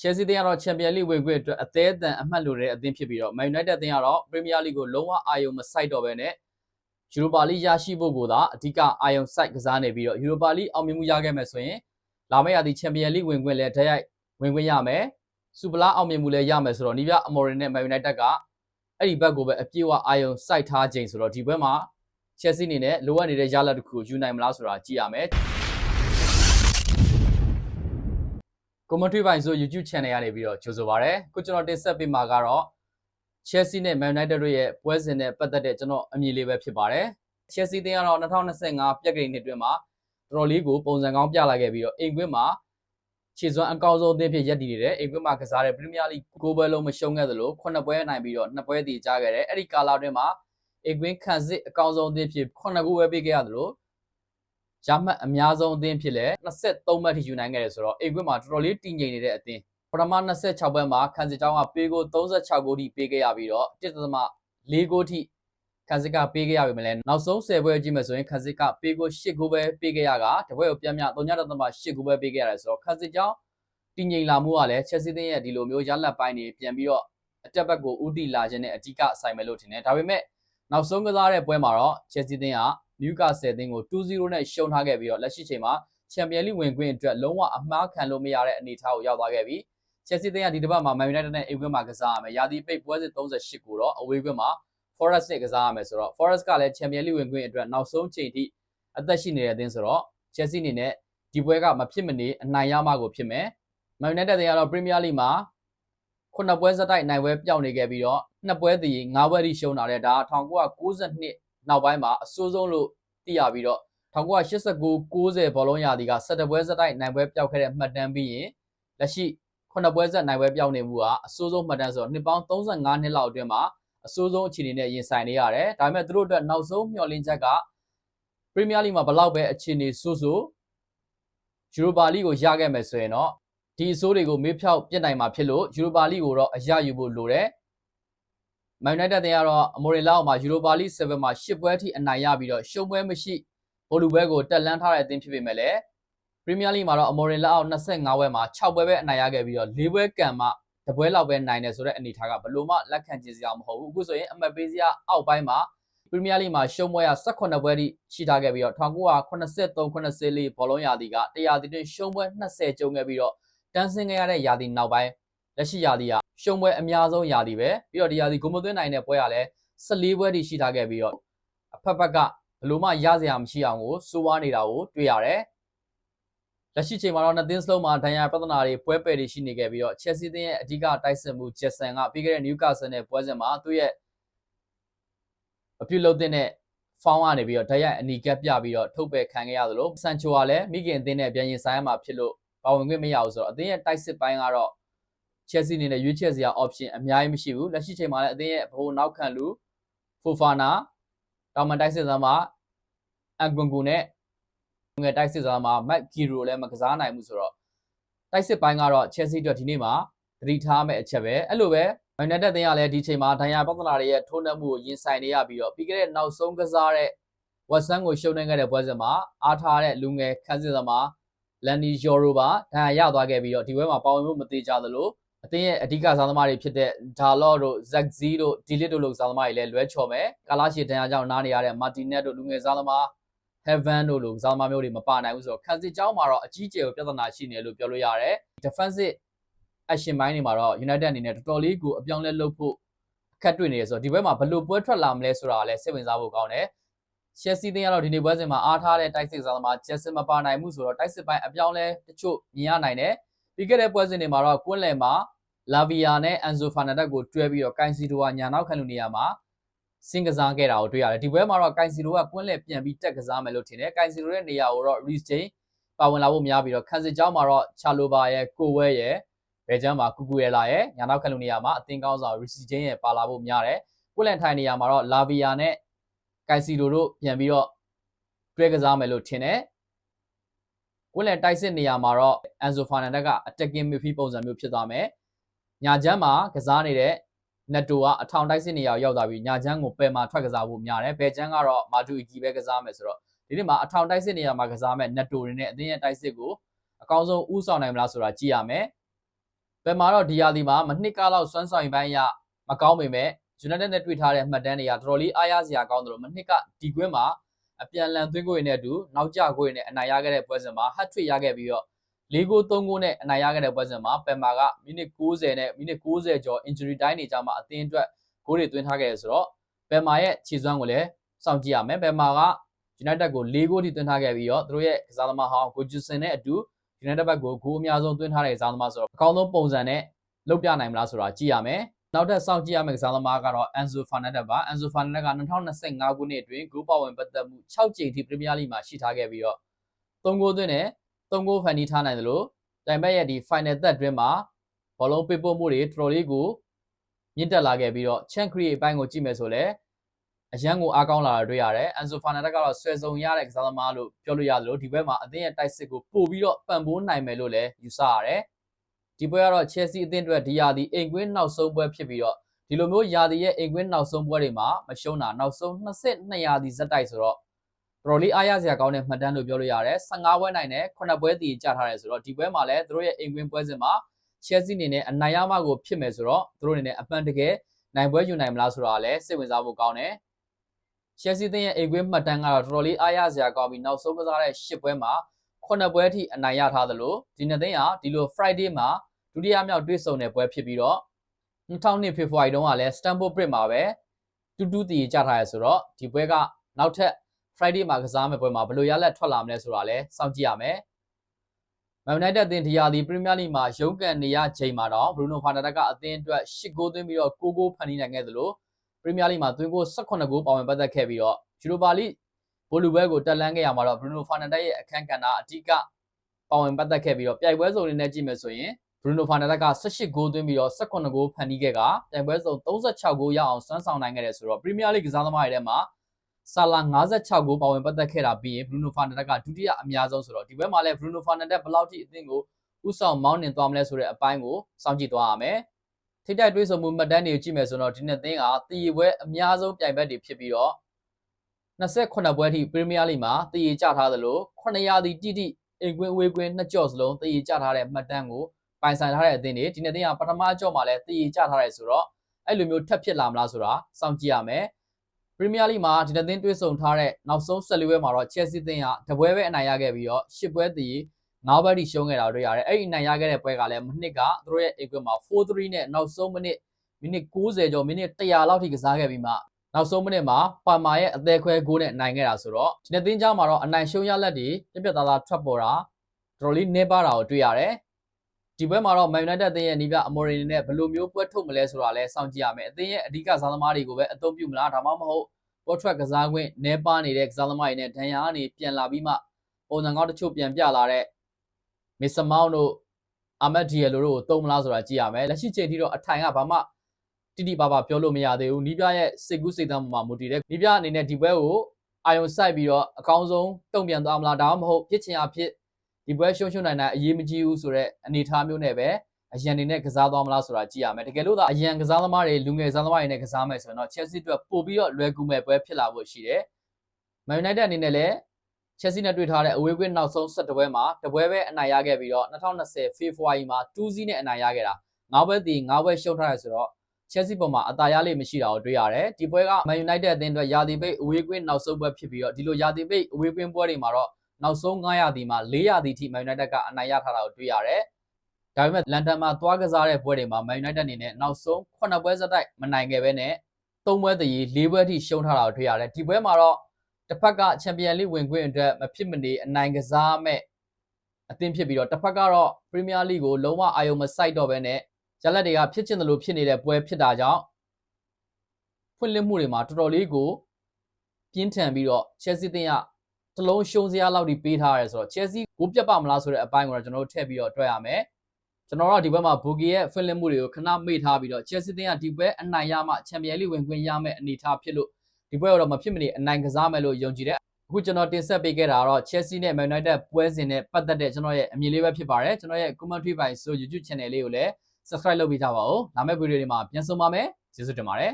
ချယ်ဆီတင်းကတော့ချန်ပီယံလိဝင်ခွင့်အတွက်အသေးအတန်အမှတ်လိုတဲ့အသင်းဖြစ်ပြီးတော့ Man United တင်းကတော့ပရီးမီးယားလိကိုလုံးဝအာရုံမစိုက်တော့ဘဲနဲ့ယူရိုပါလိရရှိဖို့ကိုသာအဓိကအာရုံစိုက်ကစားနေပြီးတော့ယူရိုပါလိအောင်မြင်မှုရခဲ့မယ်ဆိုရင်လာမယ့်ရာသီချန်ပီယံလိဝင်ခွင့်လည်းတရိုက်ဝင်ခွင့်ရမယ်စူပလာအောင်မြင်မှုလည်းရမယ်ဆိုတော့နီးပြအမော်ရီနဲ့ Man United ကအဲ့ဒီဘက်ကိုပဲအပြည့်အဝအာရုံစိုက်ထားခြင်းဆိုတော့ဒီဘက်မှာချက်စီအနေနဲ့လိုအပ်နေတဲ့ရလဒ်တစ်ခုကိုယူနိုင်မလားဆိုတာကြည့်ရမယ် commentary ပိုင်းဆို YouTube channel ကနေပြီးတော့ကြိုဆိုပါရစေ။ခုကျွန်တော်တင်ဆက်ပေးမှာကတော့ Chelsea နဲ့ Man United တို့ရဲ့ပွဲစဉ်နဲ့ပတ်သက်တဲ့ကျွန်တော်အမြင်လေးပဲဖြစ်ပါတယ်။ Chelsea တင်းကတော့2025ပြက်ကလေးနှစ်တွင်းမှာတော်တော်လေးကိုပုံစံကောင်းပြလာခဲ့ပြီးတော့အိမ်ကွင်းမှာခြေစွမ်းအကောင်းဆုံးအသင်းဖြစ်ရပ်တည်နေတယ်။အိမ်ကွင်းမှာကစားတဲ့ Premier League ကိုပွဲလုံးမရှုံးခဲ့သလို9ပွဲနိုင်ပြီးတော့2ပွဲတည်ကြခဲ့တယ်။အဲ့ဒီကာလအတွင်းမှာအိမ်ကွင်းခံစစ်အကောင်းဆုံးအသင်းဖြစ်9ဂိုးပဲပေးခဲ့ရသလို ရမှတ်အများဆုံးအသင်းဖြစ်လဲ23မှတ်ထိယူနိုင်ခဲ့တယ်ဆိုတော့အိမ်ကွင်းမှာတော်တော်လေးတည်ငြိမ်နေတဲ့အသင်းပထမ26ပွဲမှာခန်းစစ်ကြောင်းကပေးကို36ဂိုးထိပေးခဲ့ရပြီးတော့1.4ဂိုးထိခန်းစစ်ကပေးခဲ့ရပြီမလဲနောက်ဆုံး10ပွဲကြည့်မယ်ဆိုရင်ခန်းစစ်ကပေးကို8ဂိုးပဲပေးခဲ့ရကတပွဲကိုပြန်မြ3.8ဂိုးပဲပေးခဲ့ရတယ်ဆိုတော့ခန်းစစ်ကြောင်းတည်ငြိမ်လာမှုကလည်းချက်စီတင်းရဲ့ဒီလိုမျိုးရလက်ပိုင်းတွေပြန်ပြီးတော့အတက်ဘက်ကိုဥတီလာခြင်းနဲ့အဓိကဆိုင်မယ်လို့ထင်တယ်ဒါပေမဲ့နောက်ဆုံးကစားတဲ့ပွဲမှာတော့ချက်စီတင်းက နယူကာဆယ်တင်းကို2-0နဲ့ရှုံးထားခဲ့ပြီးတော့လက်ရှိချိန်မှာချန်ပီယံလိဝင်ခွင့်အတွက်လုံးဝအမှားခံလို့မရတဲ့အနေအထားကိုရောက်သွားခဲ့ပြီ။ Chelsea တင်းကဒီတစ်ပတ်မှာ Man United နဲ့အိမ်ကွင်းမှာကစားရမယ်။ရာသီပိတ်ပွဲစစ်38ကိုတော့အဝေးကွင်းမှာ Forest နဲ့ကစားရမယ်ဆိုတော့ Forest ကလည်းချန်ပီယံလိဝင်ခွင့်အတွက်နောက်ဆုံးချိန်ထိအသက်ရှိနေတဲ့အသင်းဆိုတော့ Chelsea အနေနဲ့ဒီပွဲကမဖြစ်မနေအနိုင်ရမှကိုဖြစ်မယ်။ Man United တင်းကတော့ Premier League မှာခုနှစ်ပွဲစတိုက်နိုင်ပွဲပျောက်နေခဲ့ပြီးတော့နှစ်ပွဲတည်၅ပွဲထိရှုံးလာတဲ့ဒါ1992 နောက်ပိုင်းမှာအဆိုးဆုံးလို့သိရပြီးတော့1989 90ဘောလုံးရာသီက17ပွဲစတိုက်နိုင်ပွဲပျောက်ခဲ့တဲ့မှတ်တမ်းပြီးရင်လက်ရှိ9ပွဲဆက်နိုင်ပွဲပျောက်နေမှုကအဆိုးဆုံးမှတ်တမ်းဆိုတော့နှစ်ပေါင်း35နှစ်လောက်အတွင်းမှာအဆိုးဆုံးအခြေအနေနဲ့ရင်ဆိုင်နေရတယ်။ဒါပေမဲ့သူတို့အတွက်နောက်ဆုံးမျှော်လင့်ချက်ကပရီးမီးယားလိမှာဘလောက်ပဲအခြေအနေဆိုးဆိုးယူရိုပါလိကိုရခဲ့မယ်ဆိုရင်တော့ဒီအဆိုးတွေကိုမေးဖြောက်ပြစ်နိုင်မှာဖြစ်လို့ယူရိုပါလိကိုတော့အရယူဖို့လိုတယ်။ Man United တင်ကတော့အမိုရီလာအောက်မှာ Europa League 7မှာ10ပွဲထိအနိုင်ရပြီးတော့ရှုံးပွဲမရှိဗိုလ်လူပွဲကိုတက်လန်းထားတဲ့အသင်းဖြစ်ပေမဲ့လည်း Premier League မှာတော့အမော်ရင်လက်အောက်25ပွဲမှာ6ပွဲပဲအနိုင်ရခဲ့ပြီးတော့4ပွဲကံမှတပွဲလောက်ပဲနိုင်တယ်ဆိုတဲ့အနေအထားကဘလို့မှလက်ခံကြည့်စရာမဟုတ်ဘူးအခုဆိုရင်အမတ်ပေးစရာအောက်ပိုင်းမှာ Premier League မှာရှုံးပွဲရ18ပွဲထိရှိထားခဲ့ပြီးတော့1983 84ဘောလုံးရာသီကတရားသီတွင်ရှုံးပွဲ20ကျုံခဲ့ပြီးတော့တန်းဆင်းခဲ့ရတဲ့ရာသီနောက်ပိုင်း လက်ရှိရာသီကရှုံးပွဲအများဆုံးရာသီပဲပြီးတော့ဒီရာသီဂိုမသွင်းနိုင်တဲ့ပွဲကလည်း14ပွဲထိရှိထားခဲ့ပြီးတော့အဖက်ဖက်ကဘလို့မှရစရာမရှိအောင်ကိုစိုးဝါးနေတာကိုတွေ့ရတယ်လက်ရှိချိန်မှာတော့နှစ်သင်းစလုံးမှာဒဏ်ရာပြဿနာတွေပွဲပယ်တွေရှိနေခဲ့ပြီးတော့ Chelsea သင်းရဲ့အဓိကတိုက်စစ်မှု Jackson ကပြီးခဲ့တဲ့ Newcastle နဲ့ပွဲစဉ်မှာသူ့ရဲ့အပြုတ်လုပ်တဲ့ဖောင်းကနေပြီးတော့ဓာတ်ရိုက်အနီကပ်ပြပြီးတော့ထုတ်ပယ်ခံခဲ့ရသလိုဆန်ချိုကလည်းမိခင်အသင်းနဲ့ပြန်ရင်ဆိုင်ရမှာဖြစ်လို့ပါဝင်ခွင့်မရဘူးဆိုတော့အသင်းရဲ့တိုက်စစ်ပိုင်းကတော့ Chelsea အနေနဲ့ရွေးချယ်စရာ option အများကြီးမရှိဘူးလက်ရှိချိန်မှာလည်းအသင်းရဲ့ဘိုးနောက်ခံလူ Fofana တောင်မတိုက်စစ်သမားအန်ကွန်ကူနဲ့ငယ်တိုက်စစ်သမားမက်ကီရိုလည်းမကစားနိုင်ဘူးဆိုတော့တိုက်စစ်ပိုင်းကတော့ Chelsea အတွက်ဒီနေ့မှာသတိထားမယ့်အချက်ပဲအဲ့လိုပဲ Man United တင်ရလဲဒီချိန်မှာဒိုင်ယာပဿနာတွေရဲ့ထိုးနှက်မှုကိုရင်ဆိုင်နေရပြီးတော့ပြီးခဲ့တဲ့နောက်ဆုံးကစားတဲ့ဝက်ဆန်ကိုရှုံးနေခဲ့တဲ့ပွဲစဉ်မှာအားထားတဲ့လူငယ်ခန်းစစ်သမားလန်နီယော်ရိုပါဒဏ်ရာရသွားခဲ့ပြီးတော့ဒီပွဲမှာပါဝင်မှုမသေးကြသလို အသင်းရဲ့အဓိကစားသမားတွေဖြစ်တဲ့ဒါလော့တို့ဇက်ဇီတို့ဒီလစ်တို့လိုစားသမားတွေလည်းလွဲချော်မယ်ကာလာရှီတန်ရာကြောင့်နားနေရတဲ့မာတီနက်တို့လူငယ်စားသမား heaven တို့လိုစားသမားမျိုးတွေမပါနိုင်ဘူးဆိုတော့ခံစစ်ကြောင်းမှာတော့အကြီးကျယ်ကိုပြဿနာရှိနေလို့ပြောလို့ရတယ် defensive action ပိုင်းတွေမှာတော့ United အနေနဲ့တော်တော်လေးကိုအပြောင်းလဲလုပ်ဖို့အခက်တွေ့နေရဆိုတော့ဒီဘက်မှာဘယ်လိုပွဲထွက်လာမလဲဆိုတာလည်းစိတ်ဝင်စားဖို့ကောင်းတယ် Chelsea တင်းကတော့ဒီနေ့ပွဲစဉ်မှာအားထားတဲ့တိုက်စစ်စားသမား Chelsea မပါနိုင်မှုဆိုတော့တိုက်စစ်ပိုင်းအပြောင်းလဲတချို့မြင်ရနိုင်တယ် ပြီးခဲ့တဲ့ပွဲစဉ်တွေမှာတော့ကွန်းလယ်မှာလာဗီယာနဲ့အန်ဆိုဖာနာဒက်ကိုတွဲပြီးတော့ကိုင်စီတိုကညာနောက်ခံလူနေရာမှာစင်ကစားခဲ့တာကိုတွေ့ရတယ်ဒီပွဲမှာတော့ကိုင်စီတိုကကွင်းလည်ပြန်ပြီးတက်ကစားမယ်လို့ထင်တယ်ကိုင်စီတိုရဲ့နေရာကိုတော့ Reece James ပါဝင်လာဖို့များပြီးတော့ခန်းစစ်ကြောင်းမှာတော့ချာလိုဘာရဲ့ကိုဝဲရဲ့ဘယ်ချမ်းမှာကူကူရဲလာရဲ့ညာနောက်ခံလူနေရာမှာအသင်းကောင်းဆောင် Reece James ရဲ့ပါလာဖို့များတယ်ကွင်းလည်ထိုင်နေရာမှာတော့လာဗီယာနဲ့ကိုင်စီတိုတို့ပြန်ပြီးတော့တွဲကစားမယ်လို့ထင်တယ် ကွင်းလည်တိုက်စစ်နေရာမှာတော့ Enzo Fernandez က attacking midfield ပုံစံမျိုးဖြစ်သွားမယ်ညာချမ်းမှာကစားနေတဲ့နက်တိုကအထောင်တိုက်စစ်နေရာရောက်သွားပြီးညာချမ်းကိုပယ်မှာထွက်ကစားဖို့များတယ်ဘယ်ချမ်းကတော့မာတူအီကီပဲကစားမယ်ဆိုတော့ဒီနေ့မှာအထောင်တိုက်စစ်နေရာမှာကစားမဲ့နက်တိုတွေနဲ့အသင်းရဲ့တိုက်စစ်ကိုအကောင်းဆုံးဥဆောင်နိုင်မလားဆိုတာကြည့်ရမယ်ဘယ်မှာတော့ဒီယာဒီမှာမနှစ်ကလောက်စွမ်းဆောင်ရင်ပိုင်းရမကောင်းပေမဲ့ United နဲ့တွေ့ထားတဲ့မှတ်တမ်းတွေကတော်တော်လေးအားရစရာကောင်းတယ်လို့မနှစ်ကဒီကွင်းမှာ အပြန်လန်သွင်းကိုရင်းနဲ့အတူနောက်ကျကိုရင်းနဲ့အနိုင်ရခဲ့တဲ့ပွဲစဉ်မှာ hat trick ရခဲ့ပြီးတော့၄ဂိုး၃ဂိုးနဲ့အနိုင်ရခဲ့တဲ့ပွဲစဉ်မှာပယ်မာကမိနစ်60နဲ့မိနစ်60ကျော် injury time နေကြမှာအသင်းအတွက်ဂိုးတွေသွင်းထားခဲ့ရဆိုတော့ပယ်မာရဲ့ခြေစွမ်းကိုလည်းစောင့်ကြည့်ရမယ်ပယ်မာက United ကို၄ဂိုးထိသွင်းထားခဲ့ပြီးတော့သူတို့ရဲ့ကစားသမားဟောင်းကိုဂျူဆန်နဲ့အတူ United ဘက်ကိုဂိုးအများဆုံးသွင်းထားတဲ့ကစားသမားဆိုတော့အကောင်းဆုံးပုံစံနဲ့လုပ်ပြနိုင်မလားဆိုတာကြည့်ရမယ် နောက်ထပ်စောင့်ကြည့်ရမယ့်ကစားသမားကတော့ Enzo Fernandez ပါ Enzo Fernandez က2025ခုနှစ်အတွင်းဂိုးပါဝင်ပတ်သက်မှု6ကြိမ်ထိ Premier League မှာရှိထားခဲ့ပြီးတော့3ဂိုးသွင်းနဲ့3ဂိုးဖန်တီးထားနိုင်တယ်လို့တိုင်ဘက်ရဲ့ဒီ final third အတွင်းမှာဘောလုံးပေးပို့မှုတွေတော်တော်လေးကိုမြင့်တက်လာခဲ့ပြီးတော့ chance create အပိုင်းကိုကြည့်မယ်ဆိုလည်းအရန်ကိုအားကောင်းလာတာတွေ့ရတယ်။ Enzo Fernandez ကတော့ဆွဲစုံရတဲ့ကစားသမားလို့ပြောလို့ရတယ်လို့ဒီဘက်မှာအသင်းရဲ့တိုက်စစ်ကိုပို့ပြီးတော့ပံ့ပိုးနိုင်မယ်လို့လည်းယူဆရတယ်။ ဒီပွဲကတော့ Chelsea အသင်းအတွက်ဒီယာဒီအိမ်ကွင်းနောက်ဆုံးပွဲဖြစ်ပြီးတော့ဒီလိုမျိုးယာဒီရဲ့အိမ်ကွင်းနောက်ဆုံးပွဲတွေမှာမရှုံးတာနောက်ဆုံး22ရာသီဇက်တိုက်ဆိုတော့တော်တော်လေးအားရစရာကောင်းတဲ့မှတ်တမ်းလို့ပြောလို့ရတယ်15ပွဲနိုင်နဲ့9ပွဲတည်ကြထားတယ်ဆိုတော့ဒီပွဲမှာလည်းသူတို့ရဲ့အိမ်ကွင်းပွဲစဉ်မှာ Chelsea အနေနဲ့အနိုင်ရမှကိုဖြစ်မယ်ဆိုတော့သူတို့အနေနဲ့အပန်တကယ်နိုင်ပွဲယူနိုင်မလားဆိုတာလည်းစိတ်ဝင်စားဖို့ကောင်းတယ် Chelsea သင်းရဲ့အိမ်ကွင်းမှတ်တမ်းကတော့တော်တော်လေးအားရစရာကောင်းပြီးနောက်ဆုံးကစားတဲ့10ပွဲမှာ9ပွဲအထိအနိုင်ရထားသလိုဒီနှစ်သိန်းဟာဒီလို Friday မှာ ဒုတိယမြောက်တွေ့ဆုံတဲ့ပွဲဖြစ်ပြီးတော့2002 February တုန်းကလည်း Stamford Bridge မှာပဲတူတူတည်ကြထားရဆိုတော့ဒီပွဲကနောက်ထပ် Friday မှာကစားမယ့်ပွဲမှာဘယ်လိုရလဒ်ထွက်လာမလဲဆိုတာလည်းစောင့်ကြည့်ရမယ်။ Man United အသင်းဒီယာဒီ Premier League မှာရုန်းကန်နေရချိန်မှာတော့ Bruno Fernandes ကအသင်းအတွက်10ဂိုးသွင်းပြီးတော့9ဂိုးဖန်တီးနိုင်ခဲ့သလို Premier League မှာသွင်းဂိုး18ဂိုးပါဝင်ပတ်သက်ခဲ့ပြီးတော့ Europa League ဘိုလူဘဲကိုတက်လန်းခဲ့ရမှာတော့ Bruno Fernandes ရဲ့အခန်းကဏ္ဍအဓိကပါဝင်ပတ်သက်ခဲ့ပြီးတော့ပြိုင်ပွဲစုံတွေနဲ့ကြည့်မယ်ဆိုရင် Bruno Fernandes က18ဂိုးသွင်းပြီးတော့18ဂိုးဖန်တီးခဲ့ကပြိုင်ပွဲစုံ36ဂိုးရအောင်စွမ်းဆောင်နိုင်ခဲ့တယ်ဆိုတော့ Premier League ကစားသမားတွေထဲမှာဆာလာ56ဂိုးပါဝင်ပတ်သက်ခဲ့တာပြီးရင် Bruno Fernandes ကဒုတိယအများဆုံးဆိုတော့ဒီဘက်မှာလည်း Bruno Fernandes ဘယ်လောက်ထိအသင်းကိုဥဆောင်မောင်းနှင်သွားမလဲဆိုတဲ့အပိုင်းကိုစောင့်ကြည့်သွားရမယ်။ထိတိုက်တွေးဆုံမှုမှတ်တမ်းတွေကိုကြည့်မယ်ဆိုတော့ဒီနှစ်သင်းကတည်ရပွဲအများဆုံးပြိုင်ဘက်တွေဖြစ်ပြီးတော့28ပွဲထိပရီးမီးယားလိမှာတည်ရကြထားသလို900တီတိတိအိမ်ကွင်းအဝေးကွင်းနှစ်ကြော့စလုံးတည်ရကြထားတဲ့မှတ်တမ်းကို ပိုင်ဆိုင်ထားတဲ့အသင်းတွေဒီနှစ်သင်းကပထမကြော့မှာလည်းတည်ရကြထားတယ်ဆိုတော့အဲ့လိုမျိုးထပ်ဖြစ်လာမလားဆိုတာစောင့်ကြည့်ရမယ်ပရီးမီးယားလိမှာဒီနှစ်သင်းတွေ့ဆုံထားတဲ့နောက်ဆုံး14ပွဲမှာတော့ Chelsea သင်းကတပွဲပဲအနိုင်ရခဲ့ပြီးတော့10ပွဲတည်ငါးဘက်ထိရှုံးခဲ့တာတွေ့ရတယ်အဲ့ဒီနိုင်ရခဲ့တဲ့ပွဲကလည်းမနှစ်ကသူတို့ရဲ့အိမ်ကွင်းမှာ4-3နဲ့နောက်ဆုံးမိနစ်မိနစ်90ကျော်မိနစ်100လောက်ထိကစားခဲ့ပြီးမှနောက်ဆုံးမိနစ်မှာပါမာရဲ့အသေးခွဲဂိုးနဲ့နိုင်ခဲ့တာဆိုတော့ဒီနေ့သင်းကြားမှာတော့အနိုင်ရှုံးရလက်တွေပြပြသားသားထွက်ပေါ်တာတော်တော်လေးနှဲပါတာကိုတွေ့ရတယ် ဒီပွဲမှာတော့ Man United အသင်းရဲ့နီးပြအမော်ရီနဲ့ဘယ်လိုမျိုးပွဲထုတ်မလဲဆိုတာလည်းစောင့်ကြည့်ရမယ်အသင်းရဲ့အဓိကစားသမားတွေကိုပဲအသုံးပြုမလားဒါမှမဟုတ်ပေါ်ထွက်ကစားခွင့်နှဲပါနေတဲ့ကစားသမားတွေနဲ့ဒဏ်ရာကနေပြန်လာပြီးမှပုံစံကောင်းတချို့ပြန်ပြလာတဲ့မစ္စမောင်းတို့အာမက်ဒီယယ်လိုတို့ကိုတုံးမလားဆိုတာကြည့်ရမယ်လက်ရှိချိန်ထိတော့အထိုင်ကဘာမှတိတိပပပြောလို့မရသေးဘူးနီးပြရဲ့စိတ်ကူးစိတ်သားမှာမူတည်တယ်နီးပြအနေနဲ့ဒီပွဲကိုအာယုံစိုက်ပြီးတော့အကောင်းဆုံးတုံ့ပြန်သွားမလားဒါမှမဟုတ်ဖြစ်ချင်အဖြစ် ဒီပွဲရှုံးရှုံးနိုင်နိုင်အရေးမကြီးဘူးဆိုတော့အနေထားမျိုးနဲ့ပဲအရန်နေနဲ့ကစားသွားမလားဆိုတာကြည့်ရမယ်တကယ်လို့သာအရန်ကစားသမားတွေလူငယ်ကစားသမားတွေနဲ့ကစားမယ်ဆိုရင်တော့ Chelsea အတွက်ပို့ပြီးတော့လွယ်ကူမဲ့ပွဲဖြစ်လာဖို့ရှိတယ် Man United အနေနဲ့လည်း Chelsea နဲ့တွေ့ထားတဲ့အဝေးကွင်းနောက်ဆုံး7ပွဲမှာတပွဲပဲအနိုင်ရခဲ့ပြီးတော့2020 February မှာ2-0နဲ့အနိုင်ရခဲ့တာ9ပွဲတည်9ပွဲရှုံးထားရဆိုတော့ Chelsea ပေါ်မှာအသာရလေးမရှိတာကိုတွေ့ရတယ်ဒီပွဲက Man United အသင်းအတွက်ယာတီပိတ်အဝေးကွင်းနောက်ဆုံးပွဲဖြစ်ပြီးတော့ဒီလိုယာတီပိတ်အဝေးကွင်းပွဲတွေမှာတော့ နောက်ဆုံး9ရာသီမှာ4ရာသီထိ Man United ကအနိုင်ရထားတာကိုတွေ့ရတယ်ဒါပေမဲ့လန်ဒန်မှာသွားကစားတဲ့ပွဲတွေမှာ Man United အနေနဲ့နောက်ဆုံး9ပွဲစတိုက်မနိုင်ခဲ့ဘဲနဲ့3ပွဲတည်4ပွဲထိရှုံးထားတာကိုတွေ့ရတယ်ဒီပွဲမှာတော့တစ်ဖက်ကချန်ပီယံလိဝင်ခွင့်အတွက်မဖြစ်မနေအနိုင်ကစားမဲ့အသင်းဖြစ်ပြီးတော့တစ်ဖက်ကတော့ပရီးမီးယားလိကိုလုံးဝအာရုံမစိုက်တော့ဘဲနဲ့ဂျလက်တွေကဖြစ်ချင်တယ်လို့ဖြစ်နေတဲ့ပွဲဖြစ်တာကြောင့်ဖွင့်လှစ်မှုတွေမှာတော်တော်လေးကိုပြင်းထန်ပြီးတော့ Chelsea သင်းကတ လုံးရှုံးစရာလောက်ထိပေးထားရဲဆိုတော့ Chelsea ကိုပြတ်ပါမလားဆိုတဲ့အပိုင်းကိုတော့ကျွန်တော်တို့ထည့်ပြီးတော့တွက်ရမယ်ကျွန်တော်တို့ဒီဘက်မှာဘူဂီရဲ့ဖွင့်လှစ်မှုတွေကိုခဏမေ့ထားပြီးတော့ Chelsea သင်းကဒီပွဲအနိုင်ရမှချန်ပီယံလိဝင်ခွင့်ရမယ့်အနေအထားဖြစ်လို့ဒီပွဲတော့မဖြစ်မနေအနိုင်ကစားမယ်လို့ယုံကြည်တဲ့အခုကျွန်တော်တင်ဆက်ပေးခဲ့တာတော့ Chelsea နဲ့ Man United ပွဲစဉ်နဲ့ပတ်သက်တဲ့ကျွန်တော်ရဲ့အမြင်လေးပဲဖြစ်ပါတယ်ကျွန်တော်ရဲ့ commentary ပိုင်းဆို YouTube channel လေးကိုလည်း subscribe လုပ်ပေးကြပါဦးလာမယ့်ဗီဒီယိုတွေမှာပြန်ဆုံပါမယ်ကျေးဇူးတင်ပါတယ်